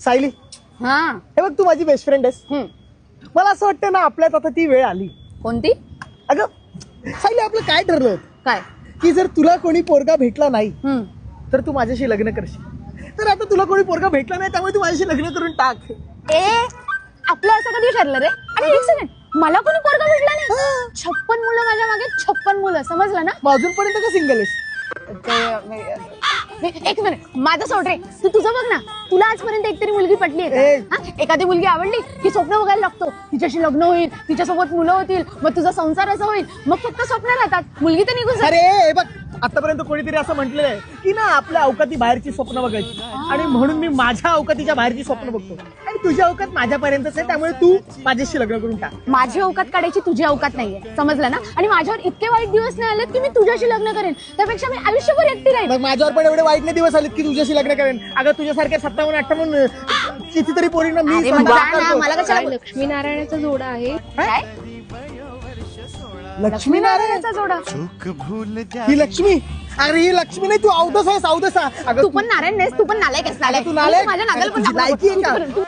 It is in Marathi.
सायली हा. हे बघ तू माझी बेस्ट फ्रेंड आहेस. हम्म. मला असं वाटतं ना आपल्यात आता ती वेळ आली. कोणती? अगं सायली आपलं काय ठरलं? होतं काय? की जर तुला कोणी पोरगा भेटला नाही हम्म. तर तू माझ्याशी लग्न करशील. तर आता तुला कोणी पोरगा भेटला नाही त्यामुळे तू माझ्याशी लग्न करून टाक. ए आपलं असं कधी ठरलं रे? आणि एक सेकंड मला कोणी पोरगा भेटला नाही? छप्पन मुलं माझ्या मागे छप्पन मुलं. समजलं ना? मग अजूनपर्यंत का सिंगल आहेस? ते- एक मिनिट माझं सोड रे तू तुझं बघ ना तुला आजपर्यंत एकतरी मुलगी पटली आहे. का? हा? एखादी मुलगी आवडली की स्वप्न बघायला लागतो तिच्याशी लग्न होईल तिच्यासोबत मुलं होतील मग तुझा संसार असा होईल मग फक्त स्वप्न राहतात मुलगी तर निघून जाते. अरे हे बघ आतापर्यंत कोणीतरी असं म्हटलेलं आहे की ना आपल्या अवकाती बाहेरची स्वप्न बघायची. आणि म्हणून मी माझ्या अवकातीच्या बाहेरची स्वप्न बघतो. आणि तुझ्या अवकात माझ्यापर्यंतच आहे त्यामुळे तू माझ्याशी लग्न करून टाक. माझी अवकात काढायची तुझी अवकात नाहीये. समजलं ना? आणि माझ्यावर इतके वाईट दिवस नाही आलेत की मी तुझ्याशी लग्न करेन. त्यापेक्षा मी आयुष्यभर एकटी राहील मग माझ्यावर पण एवढे वाईट नाही दिवस आलेत की तुझ्याशी लग्न करेन. अगं तुझ्यासारख्या सत्तावन्न अठ्ठावन्न कितीतरी पोरींना मी अरे मग स्वतः जा ना, करतो. मला कशाला बोल- लक्ष्मीनारायणाचा जोडा आहे? काय? लक्ष्मीनारायण जोडा. ही लक्ष्मी. अरे ही लक्ष्मी नाही तू अवदस आहेस अवदसा अगं तू पण नारायण नाहीस तू पण नालायक आहेस नालायक तू नालायक? माझ्या नागाला पण तुझी लायकी आहे का?